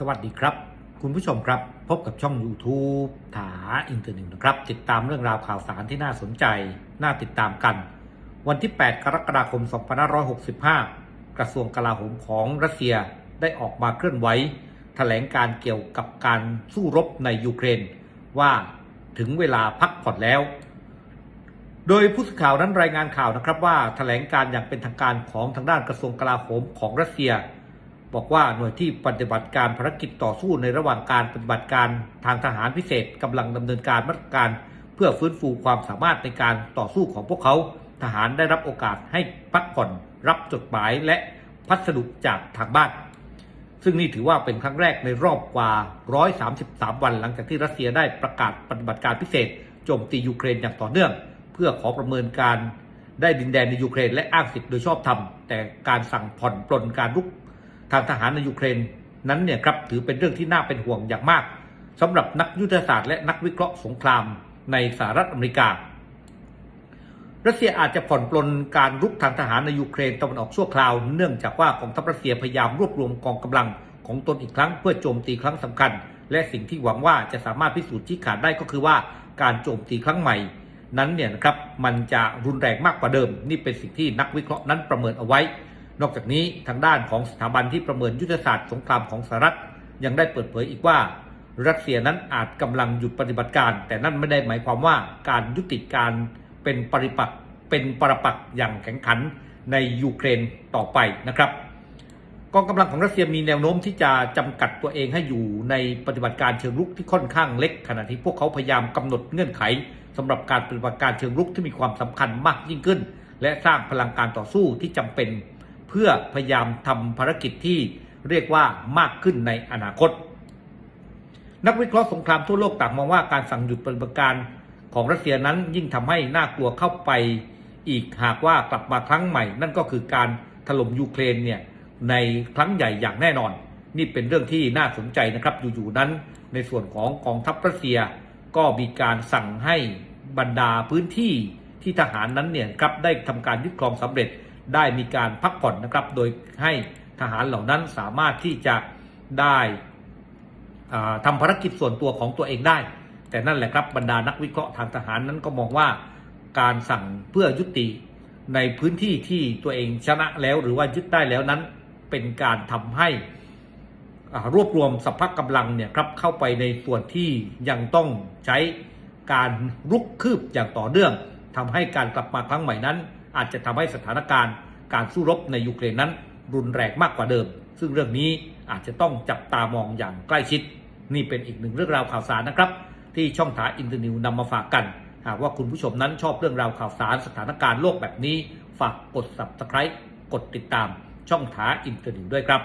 สวัสดีครับ คุณผู้ชมครับ พบกับช่อง YouTube ถาอินเตอร์นิวนะครับ ติดตามเรื่องราวข่าวสารที่น่าสนใจ น่าติดตามกัน วันที่ 8 กรกฎาคม 2565 กระทรวงกลาโหมของรัสเซียได้ออกมาเคลื่อนไหวแถลงการเกี่ยวกับการสู้รบในยูเครน ว่าถึงเวลาพักผ่อนแล้ว โดยผู้สื่อข่าวนั้นรายงานข่าวนะครับว่าแถลงการอย่างเป็นทางการของทางด้านกระทรวงกลาโหมของรัสเซีย บอกว่าหน่วยที่ปฏิบัติการภารกิจต่อสู้ในระหว่างการปฏิบัติการทางทหารพิเศษกำลังดำเนินการมาตรการ เพื่อฟื้นฟูความสามารถในการต่อสู้ของพวกเขา ทหารได้รับโอกาสให้พักผ่อนรับจดหมายและพัสดุจากทางบ้าน ซึ่งนี่ถือว่าเป็นครั้งแรกในรอบกว่า 133 วันหลังจากที่รัสเซียได้ประกาศปฏิบัติการพิเศษโจมตียูเครนอย่างต่อเนื่อง เพื่อขอประเมินการได้ดินแดนในยูเครนและอ้างสิทธิ์โดยชอบธรรมแต่การสั่งผ่อนปลนการรุก ทางทหารในยูเครนนั้นเนี่ยครับถือเป็นเรื่องที่น่าเป็นห่วงอย่างมากสำหรับนักยุทธศาสตร์และนักวิเคราะห์สงครามในสหรัฐอเมริการัสเซียอาจจะผ่อนปลนการรุกทางทหารในยูเครนตะวันออกชั่วคราว เนื่องจากว่ากองทัพรัสเซียพยายามรวบรวมกองกำลังของตนอีกครั้งเพื่อโจมตีครั้งสำคัญ และสิ่งที่หวังว่าจะสามารถพิสูจน์ชี้ขาดได้ก็คือว่าการโจมตีครั้งใหม่ นั้นเนี่ยนะครับมันจะรุนแรงมากกว่าเดิม นี่เป็นสิ่งที่นักวิเคราะห์นั้นประเมินเอาไว้ นอกจากนี้ทางด้านของสถาบันที่ประเมินยุทธศาสตร์สงครามของสหรัฐยังได้เปิดเผยอีกว่า รัสเซียนั้นอาจกำลังหยุดปฏิบัติการ แต่นั่นไม่ได้หมายความว่าการยุติการเป็นปริปักษ์เป็นปรปักษ์อย่างแข็งขันในยูเครนต่อไปนะครับกองกำลังของรัสเซียมีแนวโน้มที่จะจำกัดตัวเองให้อยู่ในปฏิบัติการเชิงรุกที่ค่อนข้างเล็ก ขณะที่พวกเขาพยายามกำหนดเงื่อนไขสำหรับการปฏิบัติการเชิงรุกที่มีความสำคัญมากยิ่งขึ้น และสร้างพลังการต่อสู้ที่จำเป็น พื่อพยายามทำภารกิจที่เรียกว่ามากขึ้นในอนาคต นักวิเคราะห์สงครามทั่วโลกต่างมองว่าการสั่งหยุดปฏิบัติการของรัสเซียนั้นยิ่งทำให้น่ากลัวเข้าไป อีกหากว่ากลับมาครั้งใหม่ นั่นก็คือการถล่มยูเครนเนี่ยในครั้งใหญ่อย่างแน่นอน นี่เป็นเรื่องที่น่าสนใจนะครับอยู่ๆนั้น ในส่วนของกองทัพรัสเซีย ก็มีการสั่งให้บรรดาพื้นที่ที่ทหารนั้นเนี่ยครับได้ทำการยึดครองสำเร็จ ได้มีการพักผ่อนนะครับ โดยให้ทหารเหล่านั้นสามารถที่จะได้อ่าทำภารกิจส่วนตัวของตัวเองได้ แต่นั่นแหละครับบรรดานักวิเคราะห์ทางทหารนั้นก็มองว่าการสั่งเพื่อยุติในพื้นที่ที่ตัวเองชนะแล้วหรือว่ายึดได้แล้วนั้น เป็นการทำให้รวบรวมสัพพะกำลังเนี่ยครับเข้าไปในส่วนที่ยังต้องใช้การรุกคืบอย่างต่อเนื่องทำให้การกลับมาครั้งใหม่นั้น อาจจะทำให้สถานการณ์ การสู้รบในยูเครนนั้น รุนแรงมากกว่าเดิม ซึ่งเรื่องนี้อาจจะต้องจับตามองอย่างใกล้ชิด นี่เป็นอีกหนึ่งเรื่องราวข่าวสารนะครับ ที่ช่องถาอินเตอร์นิวนำมาฝากกัน หากว่าคุณผู้ชมนั้นชอบเรื่องราวข่าวสารสถานการณ์โลกแบบนี้ ฝากกด subscribe กดติดตามช่องถาอินเตอร์นิวด้วยครับ